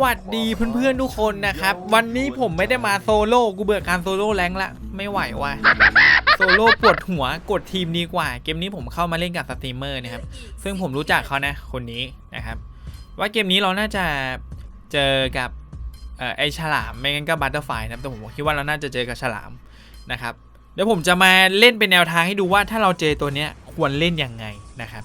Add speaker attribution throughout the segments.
Speaker 1: สวัสดีเพื่อนๆทุกคนนะครับ วันนี้ผมไม่ได้มาโซโล่กูเบื่อการโซโล่แรงละ ไม่ไหวว่ะโซโล่ปวดหัวกดทีมดีกว่า เกมนี้ผมเข้ามาเล่นกับสตรีมเมอร์นะครับ ซึ่งผมรู้จักเขานะ คนนี้นะครับ ว่าเกมนี้เราน่าจะเจอกับเออไอฉลามไม่งั้นก็บัตเตอร์ไฟนะครับแต่ผมคิดว่าเราน่าจะเจอกับฉลามนะครับเดี๋ยวผมจะมาเล่นเป็นแนวทางให้ดูว่าถ้าเราเจอตัวเนี้ยควรเล่นยังไงนะครับ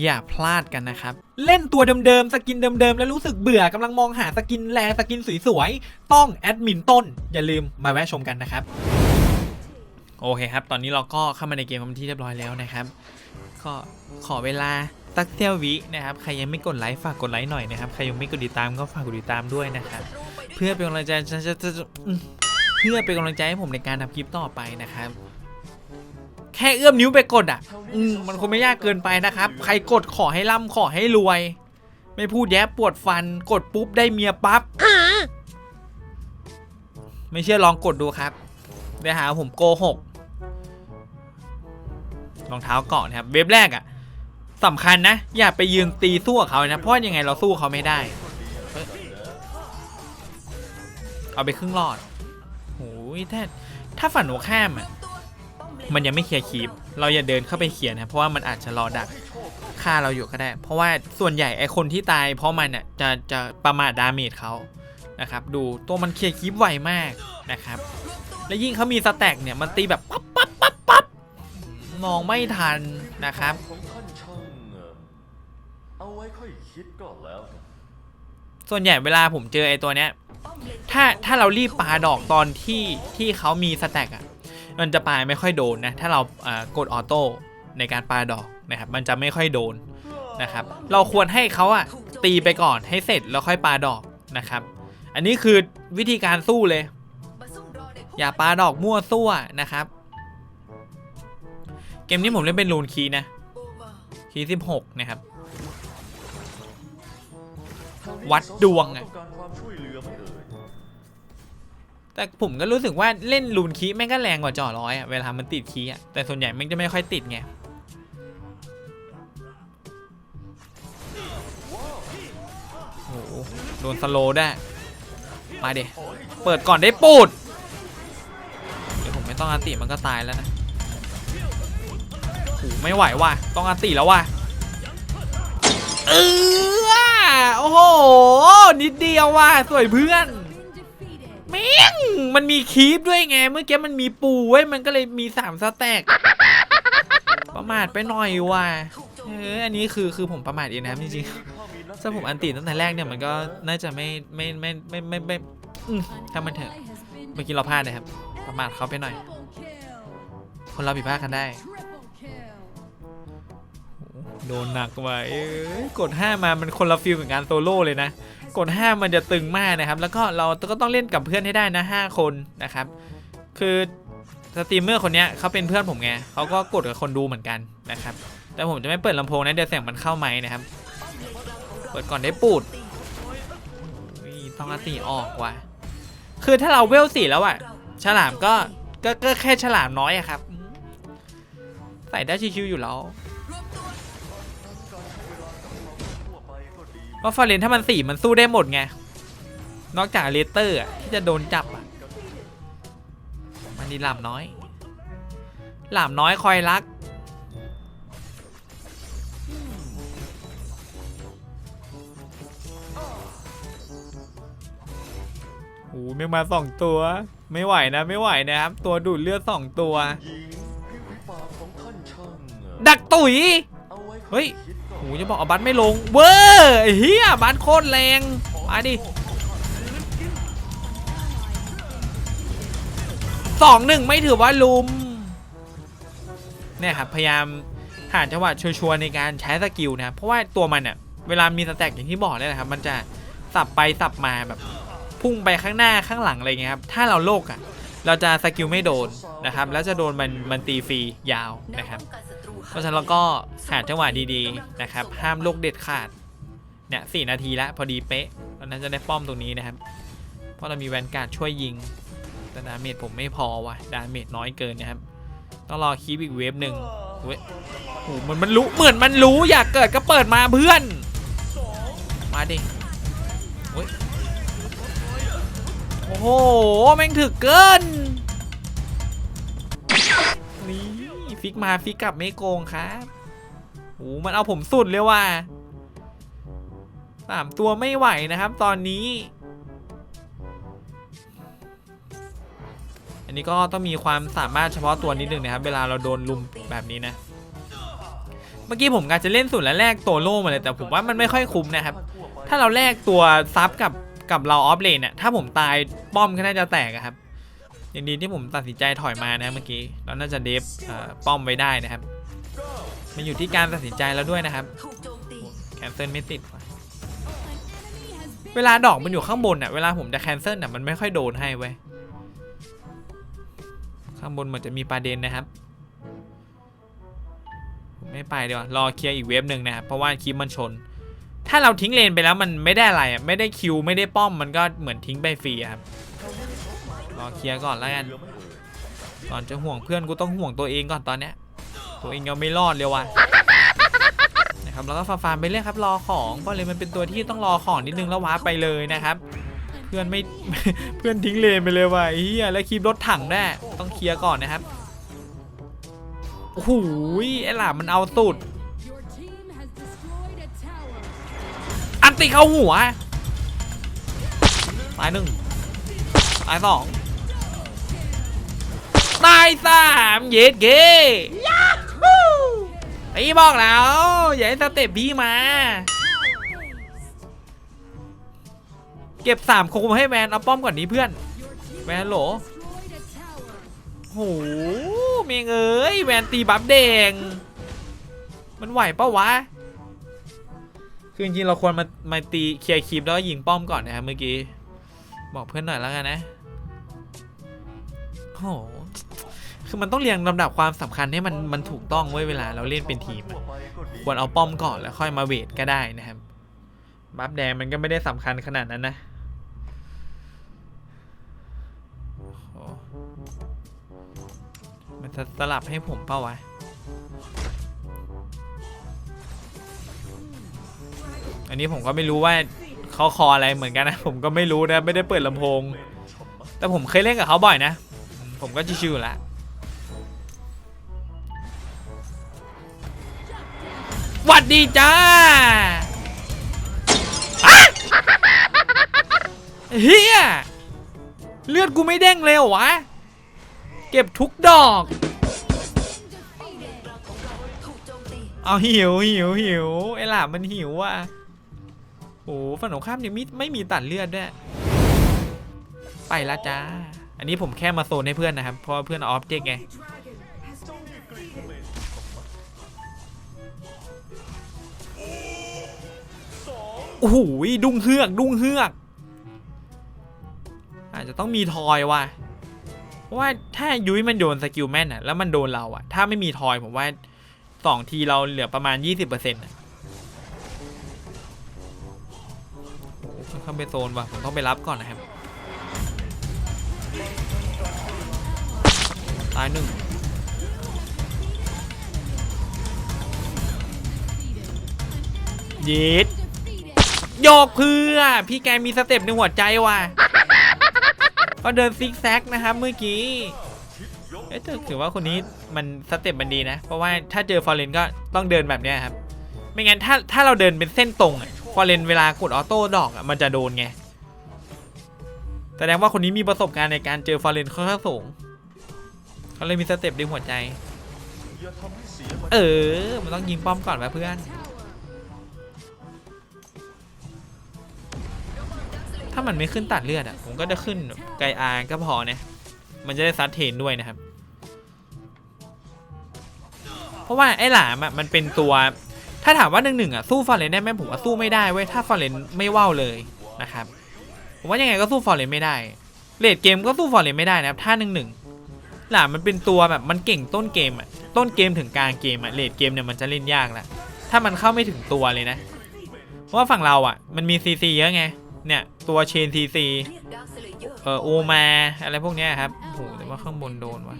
Speaker 1: อย่าพลาดกันนะครับ เล่นตัวเดิมๆ สกินเดิมๆ แล้วรู้สึกเบื่อกำลังมองหาสกินแรงสกินสวยๆ ต้องแอดมินต้น อย่าลืมมาแวะชมกันนะครับ โอเคครับ ตอนนี้เราก็เข้ามาในเกมกันที่เรียบร้อยแล้วนะครับ ก็ขอเวลาตักเที่ยววินะครับ ใครยังไม่กดไลค์ฝากกดไลค์หน่อยนะครับ ใครยังไม่กดติดตามก็ฝากกดติดตามด้วยนะครับ เพื่อเป็นกำลังใจจะจะจะเพื่อเป็นกำลังใจให้ผมในการทำคลิปต่อไปนะครับ แค่เอื้อมนิ้วไปกดอะอืมมันคงไม่ยากเกินไปนะครับ ใครกดขอให้ร่ำขอให้รวย ไม่พูดแย้ปวดฟัน กดปุ๊บได้เมียปั๊บไม่เชื่อลองกดดูครับเดี๋ยวหาผมโกหกรองเท้าเกาะนะครับ เว็บแรกอะ่ะสำคัญนะ อย่าไปยืนตีสู้กับเขานะ เพราะยังไงเราสู้เขาไม่ได้เฮ้ยเอาไปครึ่งหลอดโอ้ยถ้าถ้าฝันหัวข้ามอะ มันยังไม่เคลียร์คีปเราอย่าเดินเข้าไปเคลียร์นะเพราะว่ามันอาจจะรอดักฆ่าเราอยู่ก็ได้ เพราะว่าส่วนใหญ่ไอคนที่ตาย เพราะมันอะจะจะประมาทดาเมจเขานะครับดูตัวมันเคลียร์คีปไวมากนะครับ และยิ่งเขามีสแต็กเนี่ยมันตีแบบปั๊บปั๊บปั๊บปั๊บมองไม่ทันนะครับ
Speaker 2: เอาไว้ค่อยคิดก่อนแล้ว
Speaker 1: ส่วนใหญ่เวลาผมเจอไอตัวเนี้ยถ้าถ้าเรารีบปาดอกตอนที่ที่เขามีสแต็กอะ มันจะปลาไม่ค่อยโดนนะถ้าเรากดออโต้ในการปลาดอกนะครับมันจะไม่ค่อยโดนนะครับเราควรให้เขาอะตีไปก่อนให้เสร็จแล้วค่อยปลาดอกนะครับ อันนี้คือวิธีการสู้เลย อย่าปลาดอกมั่วซั่วนะครับ เกมนี้ผมเล่นเป็นรูนคีนะคีย์16นะครับ วัดดวงอะ แต่ผมก็รู้สึกว่าเล่นลูนคีแม่งก็แรงกว่าจ่อร้อยอะเวลามันติดคีอะแต่ส่วนใหญ่แม่งจะไม่ค่อยติดไงโอ้โหโดนสโลได้ มาเดเปิดก่อนได้ปูด เดี๋ยวผมไม่ต้องอันติมันก็ตายแล้วนะโอ้โหไม่ไหวว่ะ ต้องอันติแล้วว่ะ เออโอ้โห นิดเดียวว่ะ สวยเพื่อน ม่งมันมีคีปด้วยไง เมื่อกี้มันมีปูไว้ย มันก็เลยมีสามสแต็กประมาทไปหน่อยว่ะเอออันนี้คือคือผมประมาทเองนะครับจริงๆถ้าผมอันติตั้งแต่แรกเนี่ยมันก็น่าจะไม่ไม่ไม่ไม่ไม่ไม่อืมถ้ามันเถอะ เมื่อกี้เราพลาดนะครับ ประมาทเขาไปหน่อย คนเราผิดพลาดกันได้ โดนหนักว่ะเอ้ยกด5มามันคนละฟิลกับการโซโล่เลยนะ กด5มันจะตึงมากนะครับ แล้วก็เราก็ต้องเล่นกับเพื่อนให้ได้นะ5คนนะครับ คือสตรีมเมอร์คนนี้เขาเป็นเพื่อนผมไงเขาก็กดกับคนดูเหมือนกันนะครับ แต่ผมจะไม่เปิดลำโพงนะเดี๋ยวเสียงมันเข้าไหมนะครับ เปิดก่อนได้ปูดต้องอาตีออกว่ะ คือถ้าเราเวลสี่แล้วอะฉลามก็ก็ก็แค่ฉลามน้อยอะครับ ใส่ได้ชิวๆอยู่แล้ว
Speaker 2: ก็ดี
Speaker 1: เพราะฟอร์เรนถ้ามันสี่มันสู้ได้หมดไง นอกจากเลเตอร์ที่จะโดนจับอะมันนี่หลามน้อย หลามน้อยคอยรัก โอ้โหไม่มาสองตัว ไม่ไหวนะไม่ไหวนะครับ ตัวดูดเลือดสองตัว ดักตุ๋ย
Speaker 2: เฮ้
Speaker 1: ย โอ้โหจะบอกเอาบัตไม่ลง เวอร์ไอ้เฮียบัตโคตรแรงมาดิสองหนึ่งไม่ถือว่าลุมเนี่ยครับพยายามหาจังหวะชัวร์ในการใช้สกิลนะเพราะว่าตัวมันอะเวลามีสแต็กอย่างที่บอกเลยนะครับ มันจะสับไปสับมาแบบ พุ่งไปข้างหน้าข้างหลังอะไรเงี้ยครับถ้าเราโลกอะเราจะสกิลไม่โดนนะครับ แล้วจะโดนมันมันตีฟรียาวนะครับ เพราะฉะนั้นเราก็หาจังหวะดีๆนะครับ ห้ามโลกเด็ดขาด เนี่ยสี่นาทีและพอดีเป๊ะตอนนั้นจะได้ป้อมตรงนี้นะครับ เพราะเรามีแวนการ์ดช่วยยิง แต่ดาเมจผมไม่พอว่ะ ดาเมจน้อยเกินนะครับ ต้องรอคีบอีกเวฟหนึ่งเว้ยโอ้โหมันมันรู้เหมือนมันรู้อยากเกิดก็เปิดมาเพื่อน มาดิเฮ้ยโอ้โห แม่งถึกเกิน ฟิกมาฟิกกลับไม่โกงครับโอ้โหมันเอาผมสุดเลยว่ะสามตัวไม่ไหวนะครับ ตอนนี้ อันนี้ก็ต้องมีความสามารถเฉพาะตัวนิดนึงนะครับ เวลาเราโดนลุมแบบนี้นะ เมื่อกี้ผมกาจะเล่นสุดและแลกตัวโล่มาเลยแต่ผมว่ามันไม่ค่อยคุ้มนะครับ ถ้าเราแลกตัวซับกับกับเราออฟเลนเนี่ยถ้าผมตายป้อมก็น่าจะแตกครับ ย่างดีที่ผมตัดสินใจถอยมานะเมื่อกี้เราน่าจะเดฟป้อมไว้ได้นะครับ มันอยู่ที่การตัดสินใจแล้วด้วยนะครับแคนเซิลไม่ติด เวลาดอกมันอยู่ข้างบนอะเวลาผมจะแคนเซิลอะมันไม่ค่อยโดนให้เว้ยข้างบนเหมือนจะมีประเด็นนะครับผมไม่ไปดีกว่ารอเคลียร์อีกเวฟหนึ่งนะครับเพราะว่าคลิปมันชน ถ้าเราทิ้งเลนไปแล้วมันไม่ได้อะไรอะไม่ได้คิวไม่ได้ป้อมมันก็เหมือนทิ้งไปฟรีครับ อเคลียร์ก่อนแล้วกันก่อนจะห่วงเพื่อนกูต้องห่วงตัวเองก่อนตอนเนี้ยตัวเองยังไม่รอดเลยว่ะนะครับแล้วก็ฟาร์มไปเรื่อยครับรอของเพราะเลยมันเป็นตัวที่ต้องรอของนิดนึงแล้วว้าไปเลยนะครับ เพื่อนไม่เพื่อนทิ้งเลนไปเลยว่ะไอ้เฮียแล้วคีบรถถังแน่ต้องเคลียร์ก่อนนะครับโอ้โหไอ้หล่ามันเอาสุดอันติเข้าหัวตายหนึ่งตายสอง สามเย็ดเก้ยาฮูไอ้บอกแล้ว อย่าให้สเต็ปพี่มา เก็บสามโคมให้แวนเอาป้อมก่อนนี้เพื่อนแวนโหลโหเมงเอ้ยแวนตีบัฟแดง มันไหวปะวะ คือจริงเราควรมามาตีเคลียร์คีปแล้วยิงป้อมก่อนนะครับเมื่อกี้ บอกเพื่อนหน่อยแล้วกันนะโห คือมันต้องเรียงลำดับความสำคัญให้มันมันถูกต้องไว้เวลาเราเล่นเป็นทีม ควรเอาป้อมก่อนแล้วค่อยมาเวทก็ได้นะครับ บัฟแดงมันก็ไม่ได้สำคัญขนาดนั้นนะมันจะสลับให้ผมเปล่าวะอันนี้ผมก็ไม่รู้ว่าเขาคออะไรเหมือนกันนะ ผมก็ไม่รู้นะ ไม่ได้เปิดลำโพง แต่ผมเคยเล่นกับเขาบ่อยนะ ผมก็ชิวๆอแล้ว หวัดดีจ้าเฮียเลือดกูไม่เด้งเลยเหรอวะ เก็บทุกดอก เอาหิวหิวหิวไอ้หลามันหิวว่ะโอ้ฝั่งตรงข้ามเนี่ยมิไม่มีตัดเลือดด้วย ไปละจ้า อันนี้ผมแค่มาโซนให้เพื่อนนะครับ เพราะเพื่อนอออบเจกไง โอ้โหดุ้งเฮือก ดุ้งเฮือก อาจจะต้องมีทอยว่ะเพราะว่าถ้ายุ้ยมันโดนสกิลแม่นอะแล้วมันโดนเราอะถ้าไม่มีทอยผมว่าสองทีเราเหลือประมาณ 20%เปอร์เซ็นต์เข้าไปโซนว่ะผมต้องไปรับก่อนนะครับ ตายหนึ่งย็ด โยกเพื่อ พี่แกมีสเต็ปในหัวใจว่ะก็เดินซิกแซกนะครับเมื่อกี้เอ๊ะถือว่าคนนี้มันสเต็ปมันดีนะ เพราะว่าถ้าเจอฟอร์เรนก็ต้องเดินแบบนี้ครับ ไม่งั้นถ้าถ้าเราเดินเป็นเส้นตรงอะฟอร์เรนเวลากดออโต้ดอกอะมันจะโดนไง แสดงว่าคนนี้มีประสบการณ์ในการเจอฟอร์เรนค่อนข้างสูงเขาเลยมีสเต็ปในหัวใจ
Speaker 2: เอ
Speaker 1: อ มันต้องยิงป้อมก่อนวะเพื่อน ถ้ามันไม่ขึ้นตัดเลือดอะ ผมก็จะขึ้นไกอาร์ก็พอเนี่ยมันจะได้ซัดเทนด้วยนะครับ เพราะว่าไอ้หลามอะมันเป็นตัว ถ้าถามว่าหนึ่งหนึ่งอะสู้ฟอร์เรนได้ไหมผมว่าสู้ไม่ได้เว้ย ถ้าฟอร์เรนไม่ว่าวเลยนะครับ ผมว่ายังไงก็สู้ฟอร์เรนไม่ได้เลดเกมก็สู้ฟอร์เรนไม่ได้นะครับท่าหนึ่งหนึ่งหลามมันเป็นตัวแบบมันเก่งต้นเกมอะ ต้นเกมถึงกลางเกมอะเลดเกมเนี่ยมันจะเล่นยากแหละถ้ามันเข้าไม่ถึงตัวเลยนะ เพราะว่าฝั่งเราอะ มันมีซีซีเยอะไง เนี่ย ตัวเชนซีซี
Speaker 3: เอร์
Speaker 1: เอโอมาอะไรพวกเนี้ยครับโหแต่ว่าข้างบนโดนวะ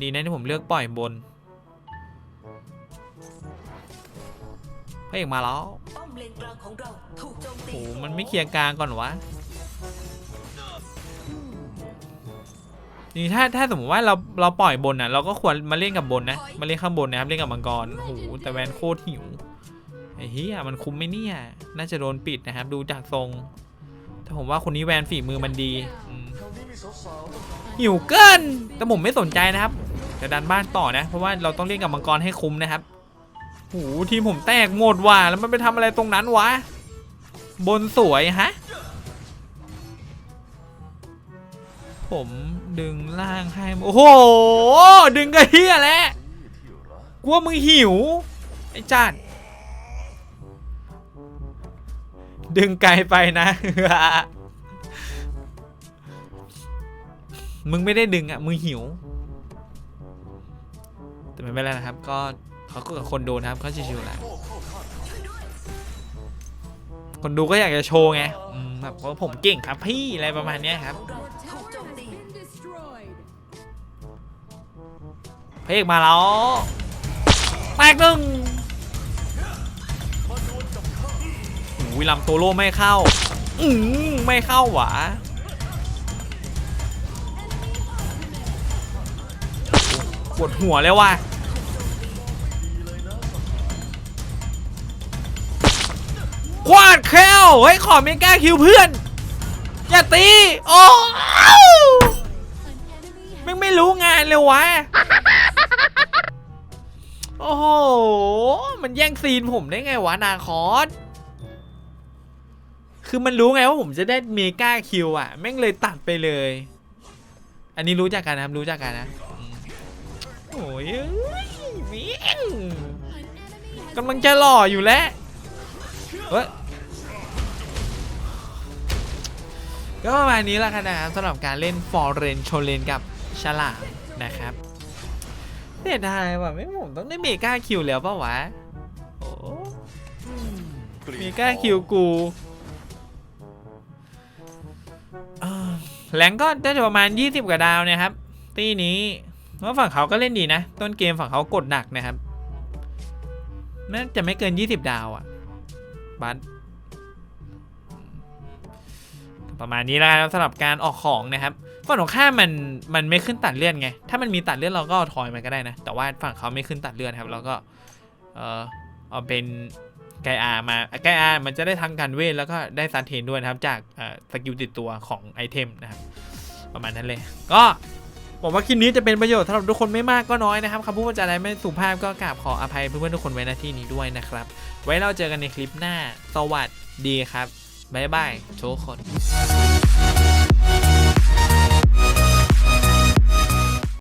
Speaker 1: ดีนะที่ผมเลือกปล่อยบนพระเอกมาแล้ว
Speaker 3: ป้อมเลนกลางของเราถูกโจมตี
Speaker 1: โอ้โหมันไม่เคลียร์กลางก่อนวะนี่ถ้าถ้าสมมติว่าเราเราปล่อยบนอะเราก็ควรมาเล่นกับบนนะ มาเล่นข้างบนนะครับ เล่นกับมังกรโอ้โหแต่แวนโคตรหิว ไอ้เฮียมันคุ้มไหมเนี่ย น่าจะโดนปิดนะครับ ดูจากทรงแต่ผมว่าคนนี้แวนฝีมือมันดีหิวเกิน แต่ผมไม่สนใจนะครับ จะดันบ้านต่อนะ เพราะว่าเราต้องเล่นกับมังกรให้คุ้มนะครับโหทีมผมแตกหมดว่ะแล้วมันไปทำอะไรตรงนั้นวะ บนสวยฮะ ผมดึงล่างให้ โอ้โห ดึงกระเฮียแล้ว
Speaker 2: ก
Speaker 1: กลัวมึงหิว ไอ้จัด ดึงไกลไปนะ มึงไม่ได้ดึงอะ มึงหิว แต่ไม่เป็นไรนะครับ ก็เขาก็กับคนดูนะครับเขาชิวๆแหละคนดูก็อยากจะโชว์ไงแบบว่าผมเก่งครับพี่อะไรประมาณนี้ครับ
Speaker 3: เพ
Speaker 1: ระเอกมาแล้วแตกหนึ่ง อ้ยลำโตโร่ไม่เข้า อืมไม่เข้าหวะปวดหัวเลยว่ะควาดแคลเฮ้ยขอไม่กล้าคิวเพื่อน อย่าตี โอ้
Speaker 4: An enemy
Speaker 1: แม่
Speaker 4: has
Speaker 1: งไม่รู้งานเลยวะ โอ้โห มันแย่งซีนผมได้ไงวะ นาคอส คือมันรู้ไงว่าผมจะได้เมกาคิวอะ แม่งเลยตัดไปเลย อันนี้รู้จักกันนะครับรู้จักกันนะ โอ้ยเอ้ยแม่งกำลังจะหล่ออยู่แล้ว เฮ้ย ก็ประมาณนี้ละครับนะครับสำหรับการเล่นฟอร์เรนโชเลนกับฉลามนะครับเสียดายว่ะไม่ผมต้องได้เมกาคิวแล้วปะวะ โอ้เมกาคิวกู แรงก็ได้ประมาณ 20 กว่าดาวนะครับ ตีนี้ว่าฝั่งเขาก็เล่นดีนะ ต้นเกมฝั่งเขากดหนักนะครับน่าจะไม่เกิน 20 ดาวอะบัสประมาณนี้แล้วครับสำหรับการออกของนะครับฝั่งของข้ามันมันไม่ขึ้นตัดเลื่อนไง ถ้ามันมีตัดเลื่อนเราก็เอาทอยมันก็ได้นะ แต่ว่าฝั่งเขาไม่ขึ้นตัดเลื่อนครับ แล้วก็เออเอาเป็น ไกอามาไกอามันจะได้ทั้งการเวทแล้วก็ได้ซันเทนด้วยนะครับ จากสกิลติดตัวของไอเทมนะครับ ประมาณนั้นเลย ก็ผมว่าคลิปนี้จะเป็นประโยชน์สำหรับทุกคนไม่มากก็น้อยนะครับคำพูดว่าจะอะไรไม่สุภาพก็กราบขออภัยเพื่อนๆทุกคนไว้หน้าที่นี้ด้วยนะครับ ไว้เราเจอกันในคลิปหน้า สวัสดีครับบ๊ายบายทุกคน